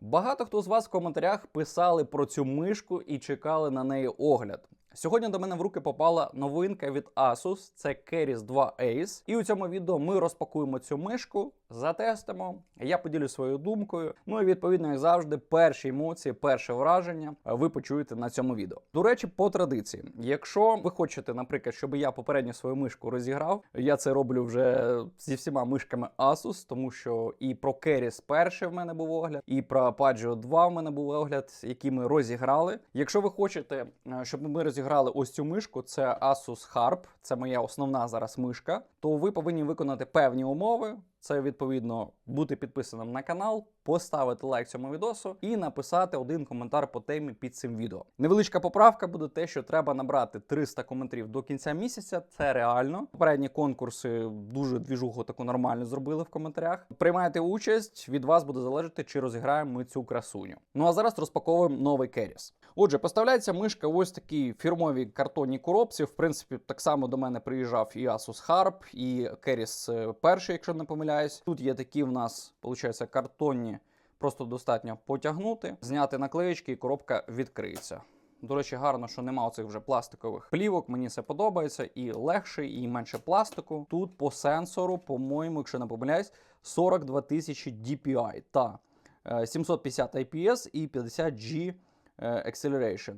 Багато хто з вас в коментарях писали про цю мишку і чекали на неї огляд. Сьогодні до мене в руки попала новинка від Asus, це Keris 2 Ace. І у цьому відео ми розпакуємо цю мишку, затестимо. Я поділю своєю думкою. Ну і відповідно, як завжди, перші емоції, перше враження ви почуєте на цьому відео. До речі, по традиції, якщо ви хочете, наприклад, щоб я попередньо свою мишку розіграв, я це роблю вже зі всіма мишками Asus, тому що і про Keris перший в мене був огляд, і про Apache 2 в мене був огляд, які ми розіграли. Якщо ви хочете, е, щоб ми розіграли ось цю мишку, це Asus Harp, це моя основна зараз мишка, то ви повинні виконати певні умови. Це відповідно бути підписаним на канал, поставити лайк цьому відосу і написати один коментар по темі під цим відео. Невеличка поправка буде те, що треба набрати 300 коментарів до кінця місяця. Це реально. Попередні конкурси дуже двіжуху таку нормально зробили в коментарях. Приймайте участь, від вас буде залежати, чи розіграємо ми цю красуню. Ну а зараз розпаковуємо новий Керіс. Отже, поставляється мишка ось такій фірмовій картонній коробці. В принципі, так само до мене приїжджав і Asus Harp, і Keris е, перший, якщо не помиляюсь. Тут є такі в нас, виходить, картонні, просто достатньо потягнути, зняти наклеєчки, і коробка відкриється. До речі, гарно, що нема оцих вже пластикових плівок. Мені це подобається. І легше, і менше пластику. Тут по сенсору, по-моєму, якщо не помиляюсь, 42 тисячі DPI та е, 750 IPS і 50 G е, Acceleration.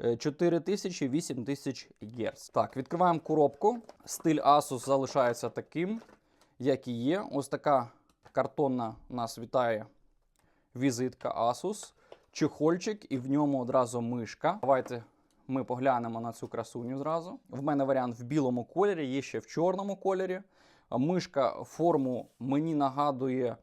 Е, 4000 8000 Гц. Так, відкриваємо коробку. Стиль Asus залишається таким, як і є. Ось така картонна нас вітає візитка Asus, чехольчик, і в ньому одразу мишка. Давайте ми поглянемо на цю красуню зразу. В мене варіант в білому кольорі, є ще в чорному кольорі. Мишка форму мені нагадує.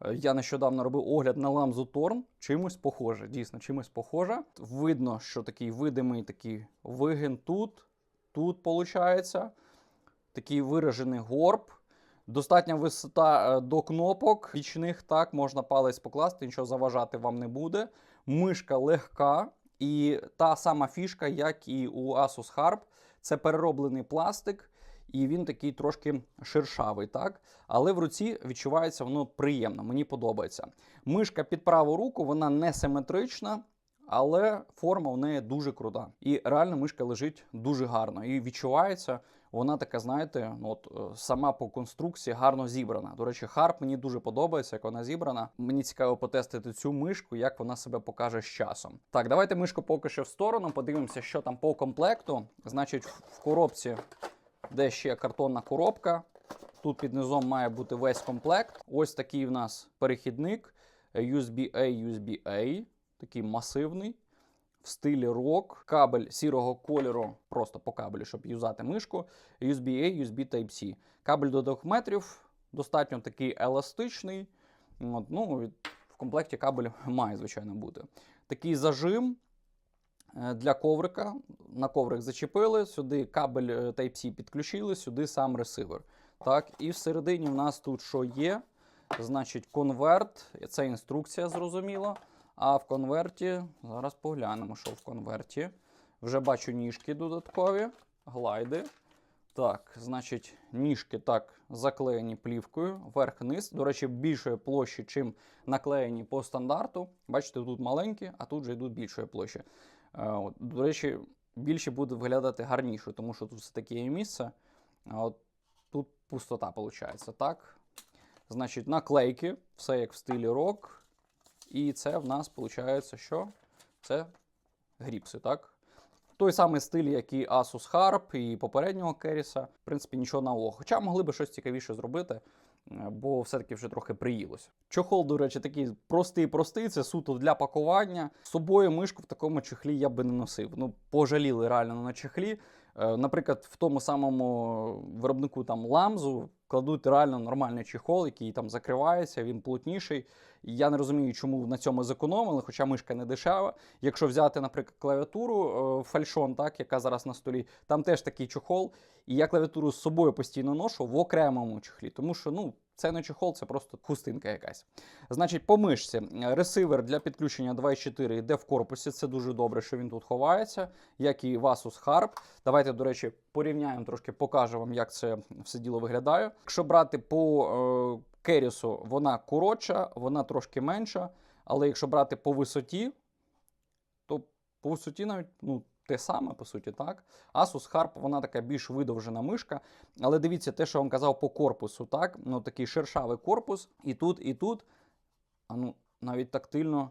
е, Я нещодавно робив огляд на ламзу Торн. Чимось похоже, дійсно, чимось похоже. Видно, що такий видимий такий вигин тут, тут виходить. Такий виражений горб. Достатня висота е, до кнопок бічних, так, можна палець покласти, нічого заважати вам не буде. Мишка легка, і та сама фішка, як і у Asus Harp, це перероблений пластик, і він такий трошки шершавий, так? Але в руці відчувається воно приємно, мені подобається. Мишка під праву руку, вона не симетрична. Але форма у неї дуже крута. І реально мишка лежить дуже гарно. І відчувається, вона така, знаєте, ну, от е, сама по конструкції гарно зібрана. До речі, Харп мені дуже подобається, як вона зібрана. Мені цікаво потестити цю мишку, як вона себе покаже з часом. Так, давайте мишку поки що в сторону. Подивимося, що там по комплекту. Значить, в коробці, де ще картонна коробка. Тут під низом має бути весь комплект. Ось такий в нас перехідник USB-A, USB-A, такий масивний. В стилі рок, кабель сірого кольору, просто по кабелю, щоб юзати мишку. USB-A, USB Type-C. Кабель до 2 метрів, достатньо такий еластичний. От, ну, в комплекті кабель має, звичайно, бути. Такий зажим е, для коврика. На коврик зачепили, сюди кабель е, Type-C підключили, сюди сам ресивер. Так, і всередині в нас тут що є? Значить, конверт, це інструкція, зрозуміло. А в конверті, зараз поглянемо, що в конверті. Вже бачу ніжки додаткові, глайди. Так, значить, ніжки так заклеєні плівкою, верх-низ. До речі, більшої площі, чим наклеєні по стандарту. Бачите, тут маленькі, а тут вже йдуть більшої площі. Е, До речі, більше буде виглядати гарніше, тому що тут все таки є місце. От тут пустота виходить. Так. Значить, наклейки, все як в стилі рок. І це в нас виходить, що це гріпси, так? Той самий стиль, як і Asus Harp, і попереднього Керіса. В принципі, нічого нового. Хоча могли би щось цікавіше зробити, е, бо все-таки вже трохи приїлося. Чохол, до речі, такий простий-простий, це суто для пакування. З собою мишку в такому чехлі я би не носив. Ну, пожаліли реально на чехлі. Е, Наприклад, в тому самому виробнику там ламзу кладуть реально нормальний чехол, який там закривається, він плотніший. Я не розумію, чому на цьому зекономили, хоча мишка не дешева. Якщо взяти, наприклад, клавіатуру е, Фальшон, так, яка зараз на столі, там теж такий чохол. І я клавіатуру з собою постійно ношу в окремому чехлі, тому що ну, це не чехол, це просто хустинка якась. Значить, по мишці ресивер для підключення 2.4 йде в корпусі. Це дуже добре, що він тут ховається, як і в Asus Harp. Давайте, до речі, порівняємо трошки, покажу вам, як це все діло виглядає. Якщо брати по е, Керісу, вона коротша, вона трошки менша. Але якщо брати по висоті, то по висоті навіть ну, те саме, по суті, так. Asus Harp, вона така більш видовжена мишка. Але дивіться, те, що я вам казав по корпусу, так, ну такий шершавий корпус, і тут, і тут. А ну, навіть тактильно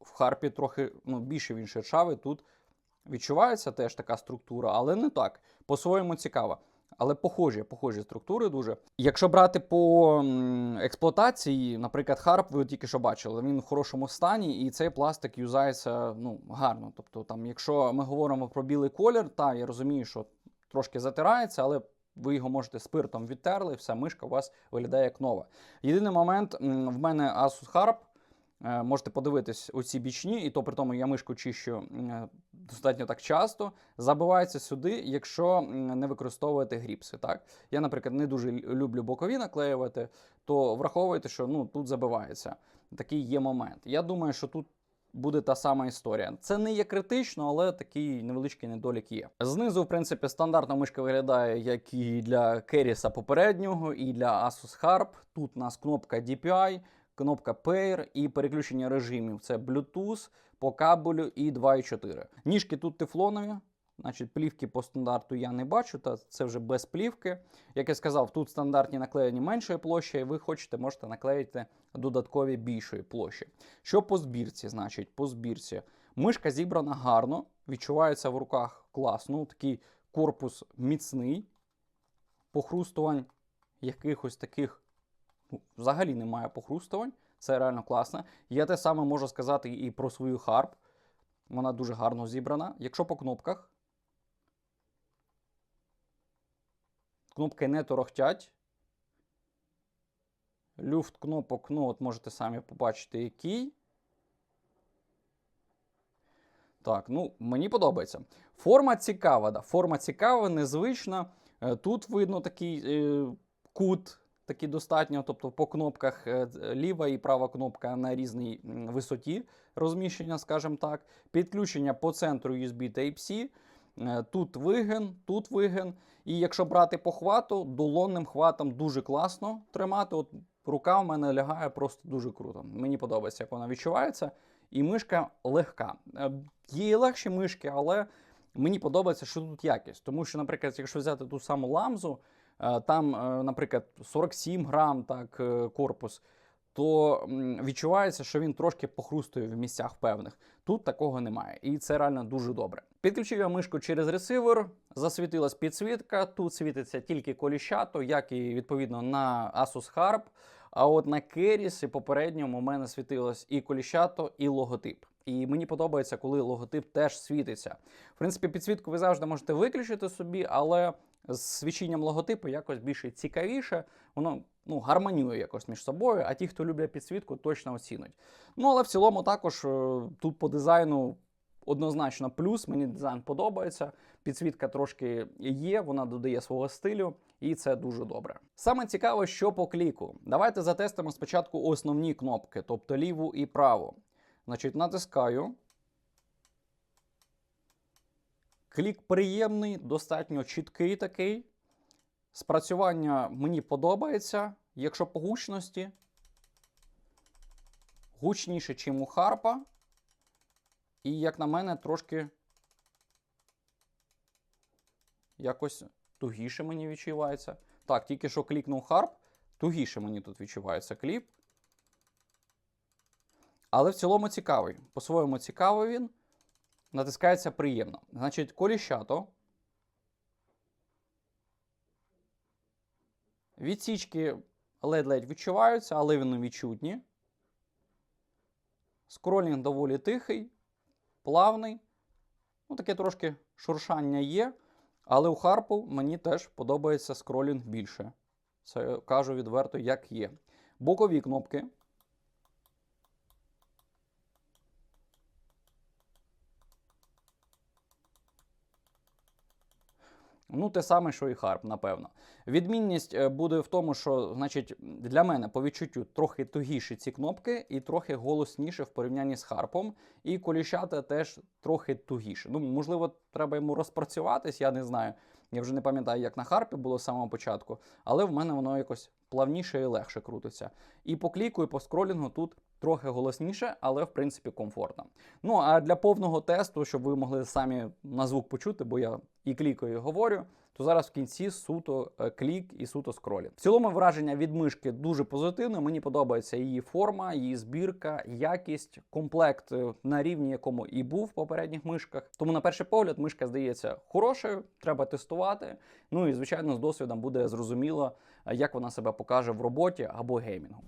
в Харпі трохи ну, більше він шершавий. Тут відчувається теж така структура, але не так. По-своєму цікаво. Але похожі, похожі структури дуже. Якщо брати по експлуатації, наприклад, Харп, ви тільки що бачили, він в хорошому стані, і цей пластик юзається ну, гарно. Тобто, там, якщо ми говоримо про білий колір, та я розумію, що трошки затирається, але ви його можете спиртом відтерли, вся мишка у вас виглядає як нова. Єдиний момент, в мене Asus Harp. Е, Можете подивитись оці бічні, і то при тому я мишку чищу м, достатньо так часто. Забивається сюди, якщо не використовувати гріпси. Так? Я, наприклад, не дуже люблю бокові наклеювати, то враховуйте, що ну, тут забивається. Такий є момент. Я думаю, що тут. Буде та сама історія. Це не є критично, але такий невеличкий недолік є. Знизу, в принципі, стандартна мишка виглядає як і для Керіса попереднього, і для Asus Harp. Тут у нас кнопка DPI, кнопка Pair і переключення режимів. Це Bluetooth по кабелю і 2.4. Ніжки тут тефлонові. Значить, плівки по стандарту я не бачу, та це вже без плівки. Як я сказав, тут стандартні наклеєні меншої площі, і ви хочете, можете наклеїти додаткові більшої площі. Що по збірці, значить, по збірці. Мишка зібрана гарно, відчувається в руках класно, такий корпус міцний, похрустувань якихось таких ну, взагалі немає похрустувань. Це реально класно. Я те саме можу сказати і про свою харп. Вона дуже гарно зібрана. Якщо по кнопках, кнопки не торохтять. Люфт кнопок, ну, от можете самі побачити, який. Так, ну, мені подобається. Форма цікава, да. Форма цікава, незвична. Е, Тут видно такий е, кут, такий достатньо, тобто по кнопках е, ліва і права кнопка на різній висоті розміщення, скажімо так. Підключення по центру USB Type-C. Е, Тут вигин, тут вигин. І якщо брати по хвату, долонним хватом дуже класно тримати. От рука в мене лягає просто дуже круто. Мені подобається, як вона відчувається. І мишка легка. Е, Є і легші мишки, але мені подобається, що тут якість. Тому що, наприклад, якщо взяти ту саму ламзу, там, е, наприклад, 47 грам так, е, корпус, то відчувається, що він трошки похрустує в місцях певних. Тут такого немає, і це реально дуже добре. Підключив я мишку через ресивер, засвітилась підсвітка. Тут світиться тільки коліщато, як і відповідно на Asus Harp. А от на Keris і попередньому у мене світилось і коліщато, і логотип. І мені подобається, коли логотип теж світиться. В принципі, підсвітку ви завжди можете виключити собі, але з свіченням логотипу якось більше цікавіше, воно ну, гармонює якось між собою, а ті, хто люблять підсвітку, точно оцінуть. Ну, але в цілому також е, тут по дизайну однозначно плюс. Мені дизайн подобається. Підсвітка трошки є, вона додає свого стилю, і це дуже добре. Саме цікаве, що по кліку. Давайте затестимо спочатку основні кнопки, тобто ліву і праву. Значить, натискаю. Клік приємний, достатньо чіткий такий. Спрацювання мені подобається. Якщо по гучності, гучніше, ніж у Харпа. І, як на мене, трошки якось тугіше мені відчувається. Так, тільки що клікнув Харп, тугіше мені тут відчувається кліп. Але в цілому цікавий. По-своєму цікавий він. Натискається приємно. Значить, коліщато. Відсічки ледь-ледь відчуваються, але вони відчутні. Скролінг доволі тихий, плавний. Ну, таке трошки шуршання є. Але у Харпу мені теж подобається скролінг більше. Це кажу відверто, як є. Бокові кнопки. Ну, те саме, що і Харп, напевно. Відмінність е, буде в тому, що, значить, для мене по відчуттю трохи тугіші ці кнопки і трохи голосніше в порівнянні з Харпом. І коліщата теж трохи тугіше. Ну, можливо, треба йому розпрацюватись, я не знаю. Я вже не пам'ятаю, як на Харпі було з самого початку, але в мене воно якось плавніше і легше крутиться. І по кліку, і по скролінгу тут Трохи голосніше, але в принципі комфортно. Ну а для повного тесту, щоб ви могли самі на звук почути, бо я і клікаю, і говорю, то зараз в кінці суто е, клік і суто скролі. В цілому враження від мишки дуже позитивне. Мені подобається її форма, її збірка, якість, комплект е, на рівні, якому і був в попередніх мишках. Тому на перший погляд мишка здається хорошою, треба тестувати. Ну і звичайно, з досвідом буде зрозуміло, е, як вона себе покаже в роботі або геймінгу.